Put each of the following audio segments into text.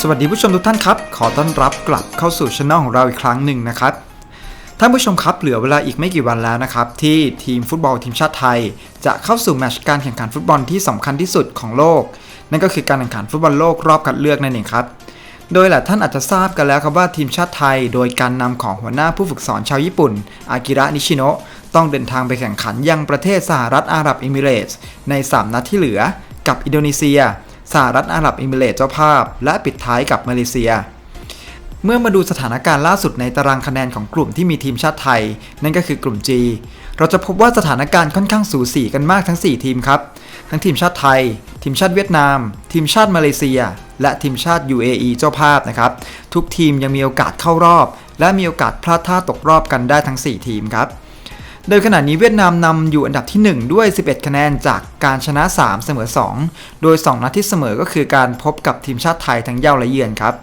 สวัสดีผู้ชมทุกท่านครับ ขอต้อนรับกลับเข้าสู่ช anel ของเราอีกครั้งหนึ่งนะครับ ท่านผู้ชมครับเหลือเวลาอีกไม่กี่วันแล้วนะครับ ที่ทีมฟุตบอลทีมชาติไทย จะเข้าสู่แมตช์การแข่งขันฟุตบอลที่สำคัญที่สุดของโลก นั่นก็คือการแข่งขันฟุตบอลโลกรอบคัดเลือกนั่นเองครับ โดยหลายท่านอาจจะทราบกันแล้วครับว่าทีมชาติไทย โดยการนำของหัวหน้าผู้ฝึกสอนชาวญี่ปุ่น อากิระนิชิโนะต้องเดินทางไปแข่งขันยังประเทศสหรัฐอาหรับเอมิเรตส์ใน 3 นัดที่เหลือ กับอินโดนีเซีย สหรัฐอาหรับเอมิเรตเจ้าภาพ และปิดท้ายกับมาเลเซีย เมื่อมาดูสถานการณ์ล่าสุดในตารางคะแนนของกลุ่มที่มีทีมชาติไทย นั่นก็คือกลุ่ม G เราจะพบว่าสถานการณ์ค่อนข้างสูสีกันมากทั้ง 4 ทีมครับ ทั้งทีมชาติไทย ทีมชาติเวียดนาม ทีมชาติมาเลเซีย และทีมชาติ UAE เจ้าภาพนะครับ ทุกทีมยังมีโอกาสเข้ารอบ และมีโอกาสพลาดท่าตกรอบกันได้ทั้ง 4 ทีมครับ โดยขณะนี้เวียดนามนำอยู่อันดับที่ 1 ด้วย 11 คะแนนจากการชนะ 3 เสมอ 2 โดย 2 นัดที่เสมอก็คือการพบกับทีมชาติไทยทั้งเย้าและเยือนครับ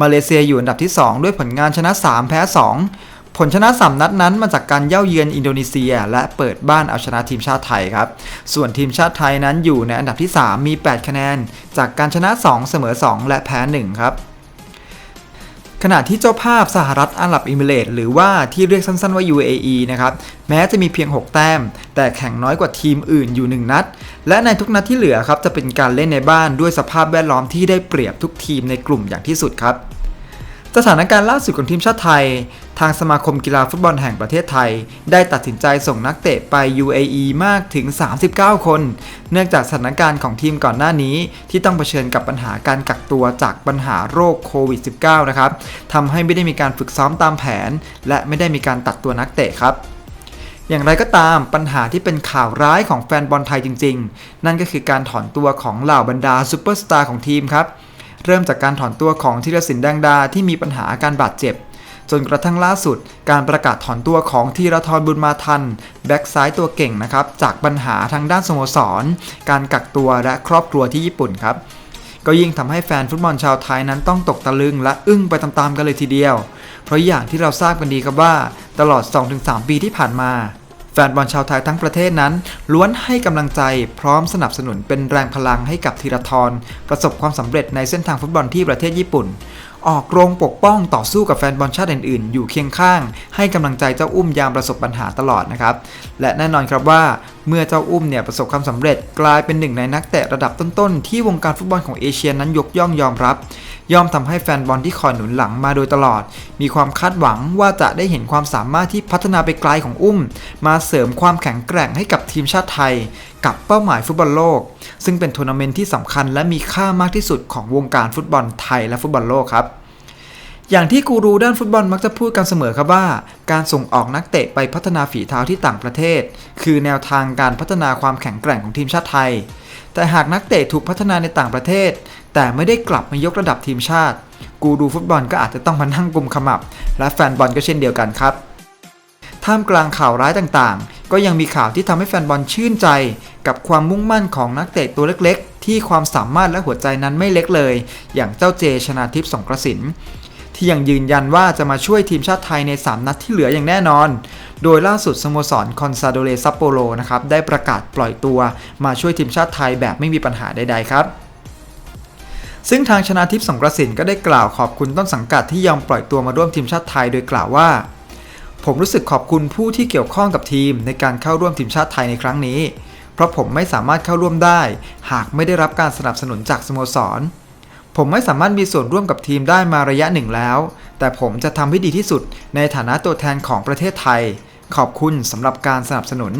มาเลเซียอยู่อันดับที่ 2 ด้วยผลงานชนะ 3 แพ้ 2 ผลชนะ 3 นัดนั้นมาจากการเย้าเยือนอินโดนีเซีย และเปิดบ้านเอาชนะทีมชาติไทยครับ ส่วนทีมชาติไทยนั้นอยู่ในอันดับที่ 3 มี 8 คะแนน จากการชนะ 2 เสมอ 2 และแพ้ 1 ครับ ขณะที่เจ้าภาพสหรัฐอาหรับอิมิเรตหรือว่าที่เรียกสั้นๆว่า UAE นะครับแม้จะมีเพียง 6 แต้ม แต่แข่งน้อยกว่าทีมอื่นอยู่ 1 นัด และในทุกนัดที่เหลือครับจะเป็นการเล่นในบ้านด้วยสภาพแวดล้อมที่ได้เปรียบทุกทีมในกลุ่มอย่างที่สุดครับสถานการณ์ล่าสุดของทีมชาติไทย ทางสมาคมกีฬาฟุตบอลแห่งประเทศไทย ได้ตัดสินใจส่งนักเตะไป UAE มากถึง 39 คน เนื่องจากสถานการณ์ของทีมก่อนหน้านี้ ที่ต้องเผชิญกับปัญหาการกักตัวจากปัญหาโรคโควิด -19 นะครับทำให้ไม่ได้มีการฝึกซ้อมตามแผน และไม่ได้มีการตัดตัวนักเตะครับอย่างไรก็ตามปัญหาที่เป็นข่าวร้ายของแฟนบอลไทยจริง ๆ นั่นก็คือการถอนตัวของเหล่าบรรดาซูเปอร์สตาร์ของทีมครับ เริ่มจากการถอนตัวของธีรศิลป์แดงดาที่มีปัญหาอาการบาดเจ็บ จนกระทั่งล่าสุด การประกาศถอนตัวของธีรทรบุญมาทัน แบ็กซ้ายตัวเก่งนะครับ จากปัญหาทางด้านสโมสร การกักตัวและครอบครัวที่ญี่ปุ่นครับ ก็ยิ่งทำให้แฟนฟุตบอลชาวไทยนั้นต้องตกตะลึงและอึ้งไปตามๆกันเลยทีเดียว เพราะอย่างที่เราทราบกันดีครับว่า ตลอด 2-3 ปีที่ผ่านมาแฟนบอลชาวไทยทั้งประเทศนั้น ล้วนให้กำลังใจพร้อมสนับสนุนเป็นแรงพลังให้กับธีรทรประสบความสำเร็จในเส้นทางฟุตบอลที่ประเทศญี่ปุ่น ออกโรงปกป้องต่อสู้กับแฟนบอลชาติอื่นๆ อยู่เคียงข้าง ให้กำลังใจเจ้าอุ้มยามประสบปัญหาตลอดนะครับ และแน่นอนครับว่าเมื่อเจ้าอุ้มเนี่ยประสบความสำเร็จ กลายเป็นหนึ่งในนักเตะระดับต้นๆ ที่วงการฟุตบอลของเอเชียนั้นยกย่องยอมรับ ย่อมทำให้แฟนบอลที่คอยหนุนหลังมาโดยตลอด มีความคาดหวังว่าจะได้เห็นความสามารถที่พัฒนาไปไกลของอุ้ม มาเสริมความแข็งแกร่งให้กับทีมชาติไทย กับเป้าหมายฟุตบอลโลก ซึ่งเป็นทัวร์นาเมนต์ที่สำคัญและมีค่ามากที่สุดของวงการฟุตบอลไทยและฟุตบอลโลกครับอย่างที่กูรูด้านฟุตบอลมักจะพูดกันเสมอครับว่า การส่งออกนักเตะไปพัฒนาฝีเท้าที่ต่างประเทศ คือแนวทางการพัฒนาความแข็งแกร่งของทีมชาติไทย แต่หากนักเตะถูกพัฒนาในต่างประเทศ แต่ไม่ได้กลับมายกระดับทีมชาติ กูรูฟุตบอลก็อาจจะต้องมานั่งกุมขมับ และแฟนบอลก็เช่นเดียวกันครับท่ามกลางข่าวร้ายต่างๆ ก็ยังมีข่าวที่ทำให้แฟนบอลชื่นใจ กับความมุ่งมั่นของนักเตะตัวเล็กๆ ที่ความสามารถและหัวใจนั้นไม่เล็กเลย อย่างเจ้าเจชนาทิพย์สงกระสินที่ยังยืนยันว่าจะมาช่วยทีมชาติไทยใน 3 นัดที่เหลืออย่างแน่นอน โดยล่าสุดสโมสรคอนซาโดเลซัปโปโรนะครับได้ประกาศปล่อยตัวมาช่วยทีมชาติไทยแบบไม่มีปัญหาใดๆครับ ซึ่งทางชนาทิพย์สงกระสินก็ได้กล่าวขอบคุณต้นสังกัดที่ยอมปล่อยตัวมาร่วมทีมชาติไทยโดยกล่าวว่า ผมรู้สึกขอบคุณผู้ที่เกี่ยวข้องกับทีมในการเข้าร่วมทีมชาติไทยในครั้งนี้ เพราะผมไม่สามารถเข้าร่วมได้ หากไม่ได้รับการสนับสนุนจากสโมสร ผมไม่สามารถมีส่วนร่วมกับทีมได้มาระยะหนึ่งแล้ว แต่ผมจะทำให้ดีที่สุดในฐานะตัวแทนของประเทศไทย ขอบคุณสำหรับการสนับสนุน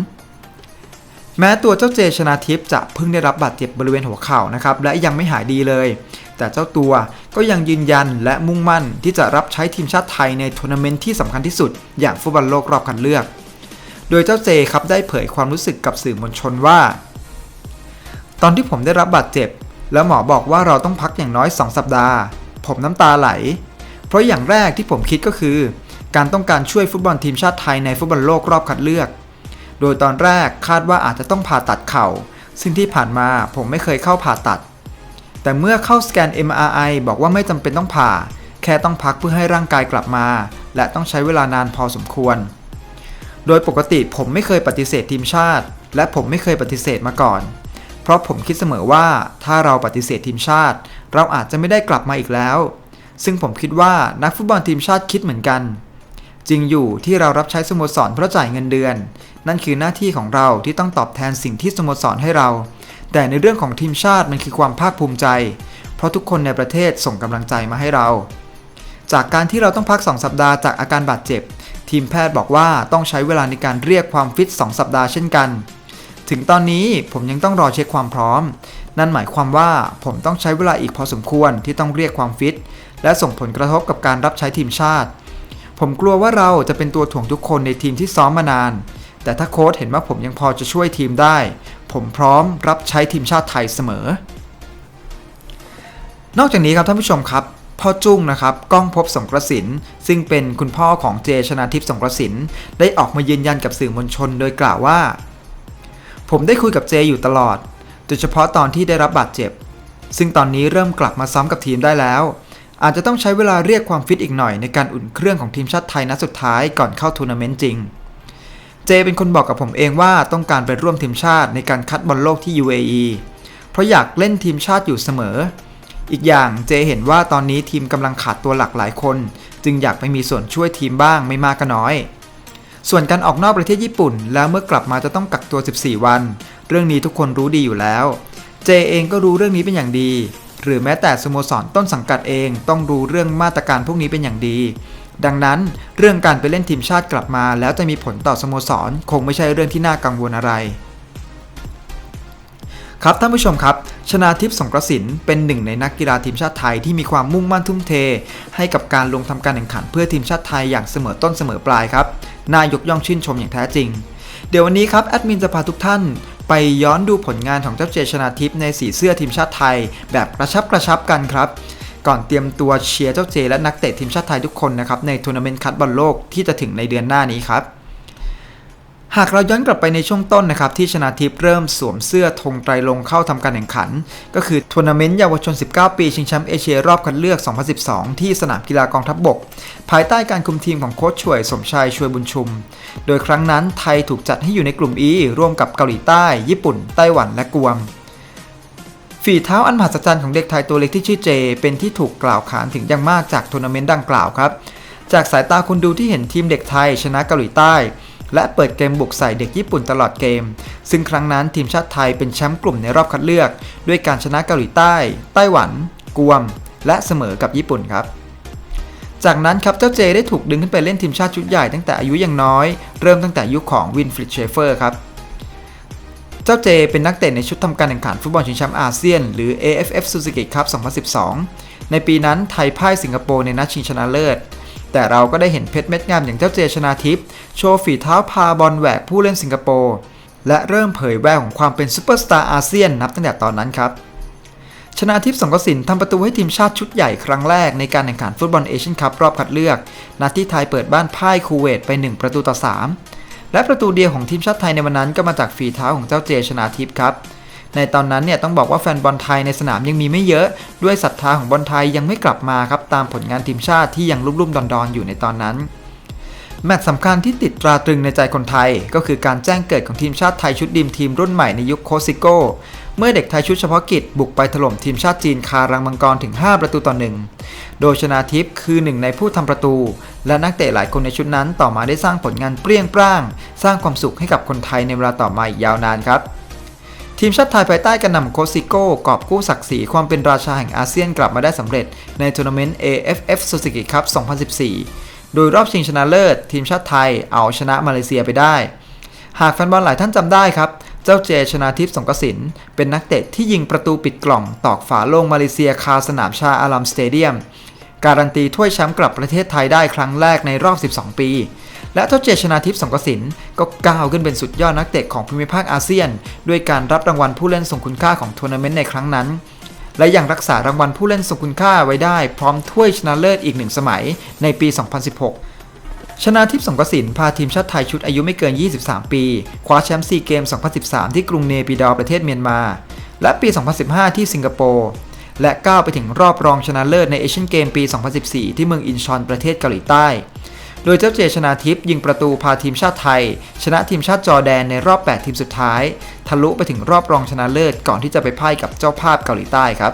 แม้ตัวเจ้าเจชนาทิพย์จะเพิ่งได้รับบาดเจ็บบริเวณหัวเข่านะครับและยังไม่หายดีเลย แต่เจ้าตัวก็ยังยืนยันและมุ่งมั่นที่จะรับใช้ทีมชาติไทยในทัวร์นาเมนต์ที่สำคัญที่สุด อย่างฟุตบอลโลกรอบคัดเลือก โดยเจ้าเจครับได้เผยความรู้สึกกับสื่อมวลชนว่า ตอนที่ผมได้รับบาดเจ็บ แล้วหมอบอกว่าเราต้องพักอย่างน้อย 2 สัปดาห์ ผมน้ำตาไหล เพราะอย่างแรกที่ผมคิดก็คือ การต้องการช่วยฟุตบอลทีมชาติไทยในฟุตบอลโลกรอบคัดเลือก โดยตอนแรกคาดว่าอาจจะต้องผ่าตัดเข่า ซึ่งที่ผ่านมาผมไม่เคยเข้าผ่าตัด แต่เมื่อเข้าสแกน MRI บอกว่าไม่จำเป็นต้องผ่า แค่ต้องพักเพื่อให้ร่างกายกลับมา และต้องใช้เวลานานพอสมควร โดยปกติผมไม่เคยปฏิเสธทีมชาติ และผมไม่เคยปฏิเสธมาก่อน เพราะผมคิดเสมอว่าถ้าเราปฏิเสธทีมชาติ เราอาจจะไม่ได้กลับมาอีกแล้ว ซึ่งผมคิดว่านักฟุตบอลทีมชาติคิดเหมือนกัน จริงอยู่ที่เรารับใช้สโมสรเพราะจ่ายเงินเดือน นั่นคือหน้าที่ของเราที่ต้องตอบแทนสิ่งที่สโมสรให้เรา แต่ในเรื่องของทีมชาติมันคือความภาคภูมิใจ เพราะทุกคนในประเทศส่งกำลังใจมาให้เรา จากการที่เราต้องพัก 2 สัปดาห์จากอาการบาดเจ็บ ทีมแพทย์บอกว่าต้องใช้เวลาในการเรียกความฟิต 2 สัปดาห์เช่นกัน ถึงตอนนี้ผมยังต้องรอเช็คความพร้อม นั่นหมายความว่าผมต้องใช้เวลาอีกพอสมควรที่ต้องเรียกความฟิตและส่งผลกระทบกับการรับใช้ทีมชาติ ผมกลัวว่าเราจะเป็นตัวถ่วงทุกคนในทีมที่ซ้อมมานาน แต่ถ้าโค้ชเห็นว่าผมยังพอจะช่วยทีมได้ ผมพร้อมรับใช้ทีมชาติไทยเสมอ นอกจากนี้ครับท่านผู้ชมครับพ่อจุ้งนะครับก้องพบสงกระสินซึ่งเป็นคุณพ่อของเจชนาทิพย์สงกระสินได้ออกมายืนยันกับสื่อมวลชนโดยกล่าวว่า ผมได้คุยกับเจอยู่ตลอด โดยเฉพาะตอนที่ได้รับบาดเจ็บ ซึ่งตอนนี้เริ่มกลับมาซ้อมกับทีมได้แล้ว อาจจะต้องใช้เวลาเรียกความฟิตอีกหน่อยในการอุ่นเครื่องของทีมชาติไทยนัดสุดท้ายก่อนเข้าทัวร์นาเมนต์จริง เจเป็นคนบอกกับผมเองว่าต้องการไปร่วมทีมชาติในการคัดบอลโลกที่ UAE เพราะอยากเล่นทีมชาติอยู่เสมอ อีกอย่างเจเห็นว่าตอนนี้ทีมกำลังขาดตัวหลักหลายคน จึงอยากไปมีส่วนช่วยทีมบ้างไม่มากก็น้อย ส่วนการออกนอกประเทศญี่ปุ่น แล้วเมื่อกลับมาจะต้องกักตัว 14 วัน เรื่องนี้ทุกคนรู้ดีอยู่แล้ว เจเองก็รู้เรื่องนี้เป็นอย่างดี หรือแม้แต่สโมสรต้นสังกัดเองต้องรู้เรื่องมาตรการพวกนี้เป็นอย่างดี ดังนั้นเรื่องการไปเล่นทีมชาติกลับมา แล้วจะมีผลต่อสโมสรคงไม่ใช่เรื่องที่น่ากังวลอะไรครับท่านผู้ชมครับ ชนาทิพย์สงกระสินเป็นหนึ่งในนักกีฬาทีมชาติไทยที่มีความมุ่งมั่นทุ่มเท ให้กับการลงทำการแข่งขันเพื่อทีมชาติไทยอย่างเสมอต้นเสมอปลายครับน่ายกย่องชื่นชมอย่างแท้จริง เดี๋ยววันนี้ครับแอดมินจะพาทุกท่าน ไปย้อนดูผลงานของเจ้าเจชนาทิพย์ในสีเสื้อทีมชาติไทย แบบกระชับกระชับกันครับ ก่อนเตรียมตัวเชียร์เจ้าเจและนักเตะทีมชาติไทยทุกคนนะครับในทัวร์นาเมนต์คัดบอลโลกที่จะถึงในเดือนหน้านี้ครับ หากเราย้อนกลับไปในช่วงต้นนะครับที่ชนาทิพย์เริ่มสวมเสื้อธงไตรลงเข้าทำการแข่งขัน ก็คือทัวร์นาเมนต์เยาวชน 19 ปี ชิงแชมป์เอเชียรอบคัดเลือก 2012 ที่สนามกีฬากองทัพบบก ภายใต้การคุมทีมของโค้ชช่วยสมชายช่วยบุญชุม โดยครั้งนั้นไทยถูกจัดให้อยู่ในกลุ่ม E ร่วมกับเกาหลีใต้ ญี่ปุ่น ไต้หวันและกวม ฝีเท้าอันมหัศจรรย์ของเด็กไทยตัวเล็กที่ชื่อเจ เป็นที่ถูกกล่าวขานถึงอย่างมากจากทัวร์นาเมนต์ดังกล่าวครับ จากสายตาคนดูที่เห็นทีมเด็กไทยชนะเกาหลีใต้ และเปิดเกมบุกใส่เด็กญี่ปุ่นตลอดเกม ซึ่งครั้งนั้นทีมชาติไทยเป็นแชมป์กลุ่มในรอบคัดเลือก ด้วยการชนะเกาหลีใต้ ไต้หวัน กวม และเสมอกับญี่ปุ่นครับจากนั้นครับเจ้าเจได้ถูกดึงขึ้นไปเล่นทีมชาติชุดใหญ่ตั้งแต่อายุยังน้อย เริ่มตั้งแต่ยุคของวินฟริดเชเฟอร์ครับ เจ้าเจเป็นนักเตะในชุดทำการแข่งขันฟุตบอลชิงแชมป์อาเซียน หรือ AFF Suzuki Cup 2012 ในปีนั้นไทยพ่ายสิงคโปร์ในนัดชิงชนะเลิศ แต่เราก็ได้เห็นเพชรเม็ดงามอย่างเจ้าเจชนาทิพย์โชว์ฝีเท้าพาบอลแหวกผู้เล่นสิงคโปร์และเริ่มเผยแววของความเป็นซูเปอร์สตาร์อาเซียนนับตั้งแต่ตอนนั้นครับชนาทิพย์สงกสินทำประตูให้ทีมชาติชุดใหญ่ครั้งแรกในการแข่งขันฟุตบอลเอเชียนคัพรอบคัดเลือก นัดที่ไทยเปิดบ้านพ่ายคูเวตไป 1 ประตูต่อ 3 และประตูเดียวของทีมชาติไทยในวันนั้นก็มาจากฝีเท้าของเจ้าเจชนาทิพย์ครับ ในตอนนั้นเนี่ยต้องบอกว่าแฟนบอลไทยในสนามยังมีไม่เยอะ ด้วยศรัทธาของบอลไทยยังไม่กลับมาครับตามผลงานทีมชาติที่ยังลุ่มๆดอนๆอยู่ในตอนนั้นแมตช์สำคัญที่ติดตราตรึงในใจคนไทย ก็คือการแจ้งเกิดของทีมชาติไทยชุดดีมทีมรุ่นใหม่ในยุคโคซิโก้เมื่อเด็กไทยชุดเฉพาะกิจบุกไปถล่มทีมชาติจีนคารังมังกรถึง 5 ประตูต่อหนึ่งโดยชนาทิพย์คือหนึ่งในผู้ทำประตู และนักเตะหลายคนในชุดนั้นต่อมาได้สร้างผลงานเปรี้ยงปร้าง สร้างความสุขให้กับคนไทยในเวลาต่อมาอีกยาวนานครับ ทีมชาติไทยภายใต้การนำโคซิโก้กอบกู้ศักดิ์ศรีความเป็นราชาแห่งอาเซียนกลับมาได้สำเร็จในทัวร์นาเมนต์ AFF Suzuki Cup 2014 โดยรอบชิงชนะเลิศ ทีมชาติไทยเอาชนะมาเลเซียไปได้ หากแฟนบอลหลายท่านจำได้ครับ เจ้าเจชนาทิพย์สงกสิน เป็นนักเตะที่ยิงประตูปิดกล่องตอกฝาโลงมาเลเซียคาสนามชาอาลัมสเตเดียม การันตีถ้วยแชมป์กลับประเทศไทยได้ครั้งแรกในรอบ 12 ปี และเจ้าเจชนาทิพย์สงกสินก็ก้าวขึ้นเป็นสุดยอดนักเตะของภูมิภาคอาเซียน ด้วยการรับรางวัลผู้เล่นทรงคุณค่าของทัวร์นาเมนต์ในครั้งนั้น และยังรักษารางวัลผู้เล่นทรงคุณค่าไว้ได้พร้อมถ้วยชนะเลิศอีกหนึ่งสมัยในปี 2016ชนาทิพย์สงกสินพาทีมชาติไทยชุดอายุไม่เกิน 23 ปี คว้าแชมป์ซีเกม 2013 ที่กรุงเนปิดอร์ประเทศเมียนมา และปี 2015 ที่สิงคโปร์ และก้าวไปถึงรอบรองชนะเลิศในเอเชียนเกมปี 2014 ที่เมืองอินชอนประเทศเกาหลีใต้ โดยเจ้าเจชนาทิพย์ยิงประตูพาทีมชาติไทย ชนะทีมชาติจอแดนในรอบ 8 ทีมสุดท้าย ทะลุไปถึงรอบรองชนะเลิศก่อนที่จะไปพ่ายกับเจ้าภาพเกาหลีใต้ครับ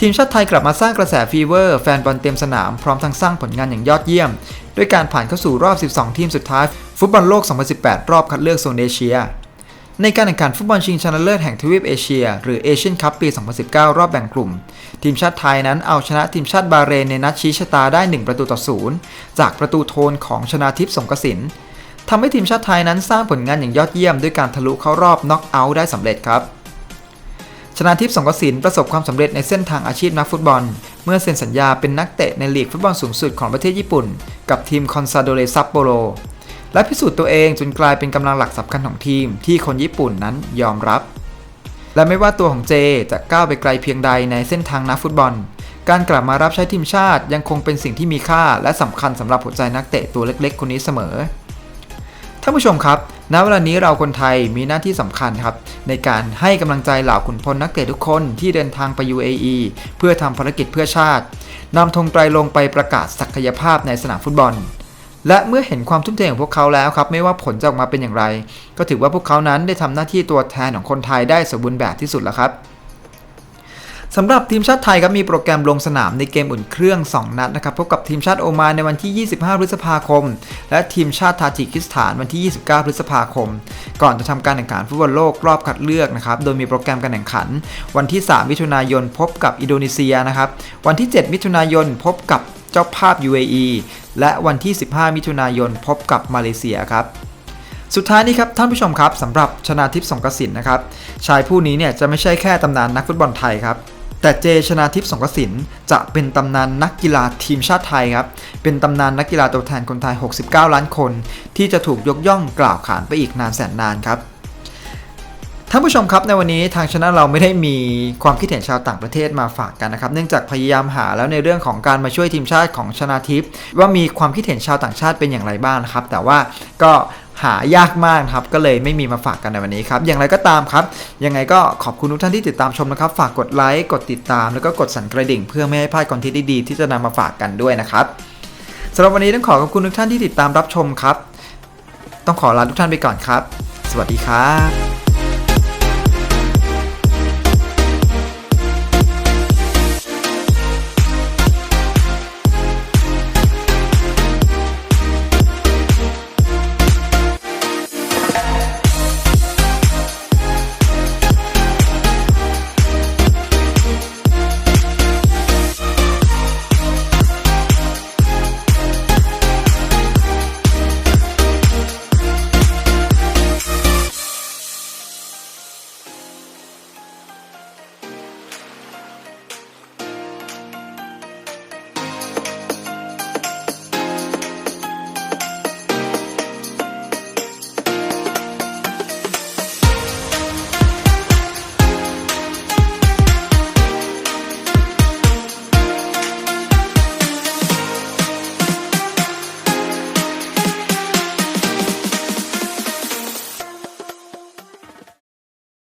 ทีมชาติไทยกลับมาสร้างกระแสฟีเวอร์ แฟนบอลเต็มสนามพร้อมทั้งสร้างผลงานอย่างยอดเยี่ยม ด้วยการผ่านเข้าสู่รอบ 12 ทีมสุดท้าย ฟุตบอลโลก 2018 รอบคัดเลือกโซนเอเชีย ในการแข่งขันฟุตบอลชิงชนะเลิศแห่งทวีปเอเชีย หรือเอเชียนคัพปี 2019 รอบแบ่งกลุ่ม ทีมชาติไทยนั้นเอาชนะทีมชาติบาเรนในนัดชี้ชะตาได้ 1 ประตูต่อศูนย์จากประตูโทนของชนาทิพย์สงกสินทำให้ทีมชาติไทยนั้นสร้างผลงานอย่างยอดเยี่ยมด้วยการทะลุเข้ารอบน็อกเอาท์ได้สำเร็จครับชนาทิพย์สงกสินประสบความสำเร็จในเส้นทางอาชีพนักฟุตบอล เมื่อเซ็นสัญญาเป็นนักเตะในลีกฟุตบอลสูงสุดของประเทศญี่ปุ่น กับทีมคอนซาโดเรซัปโปโร และพิสูจน์ตัวเองจนกลายเป็นกำลังหลักสำคัญของทีมที่คนญี่ปุ่นนั้นยอมรับ และไม่ว่าตัวของเจจะก้าวไปไกลเพียงใดในเส้นทางนักฟุตบอล การกลับมารับใช้ทีมชาติยังคงเป็นสิ่งที่มีค่าและสำคัญสำหรับหัวใจนักเตะตัวเล็กๆ คนนี้เสมอท่านผู้ชมครับ ณ เวลานี้เราคนไทยมีหน้าที่สำคัญครับ ในการให้กำลังใจเหล่าขุนพลนักเตะทุกคนที่เดินทางไป UAE เพื่อทำภารกิจเพื่อชาตินำธงไตรลงไปประกาศศักยภาพในสนามฟุตบอล และเมื่อเห็นความทุ่มเทของพวกเขาแล้วครับไม่ว่าผลจะออกมาเป็นอย่างไร ก็ถือว่าพวกเขานั้นได้ทำหน้าที่ตัวแทนของคนไทยได้สมบูรณ์แบบที่สุดแล้วครับสำหรับทีมชาติไทยครับมีโปรแกรมลงสนามในเกมอุ่นเครื่อง 2 นัดนะครับพบกับทีมชาติโอมานในวันที่ 25 พฤษภาคม และทีมชาติทาจิกิสถานวันที่ 29 พฤษภาคม ก่อนจะทำการแข่งขันฟุตบอลโลกรอบคัดเลือกนะครับโดยมีโปรแกรมการแข่งขัน วันที่ 3 มิถุนายนพบกับอินโดนีเซียนะครับวันที่ 7 มิถุนายนพบกับเจ้าภาพ UAE และวันที่ 15 มิถุนายนพบกับมาเลเซียครับสุดท้ายนี้ครับท่านผู้ชมครับสำหรับชนาทิพย์สงกสินนะครับชายผู้นี้เนี่ยจะไม่ใช่แค่ตำนานนักฟุตบอลไทยครับแต่เจชนาทิพย์สงกสินจะเป็นตำนานนักกีฬาทีมชาติไทยครับเป็นตำนานนักกีฬาตัวแทนคนไทย 69 ล้านคน ที่จะถูกยกย่องกล่าวขานไปอีกนานแสนนานครับ ท่านผู้ชมครับในวันนี้ทางช anel เราไม่ได้มีความคิดเห็นชาวต่างประเทศมาฝากกันนะครับ เนื่องจากพยายามหาแล้วในเรื่องของการมาช่วยทีมชาติของชนาทิพย์ว่ามีความคิดเห็นชาวต่างชาติเป็นอย่างไรบ้างนะครับ แต่ว่าก็หายากมากครับ ก็เลยไม่มีมาฝากกันในวันนี้ครับ อย่างไรก็ตามครับ ยังไงก็ขอบคุณทุกท่านที่ติดตามชมนะครับ ฝากกดไลค์ กดติดตาม แล้วก็กดสั่นกระดิ่ง เพื่อไม่ให้พลาดคอนเทนต์ดีๆที่จะนำมาฝากกันด้วยนะครับสำหรับวันนี้ต้องขอขอบคุณทุกท่านที่ติดตามรับชมครับ ต้องขอลาทุกท่านไปก่อนครับ สวัสดีครับ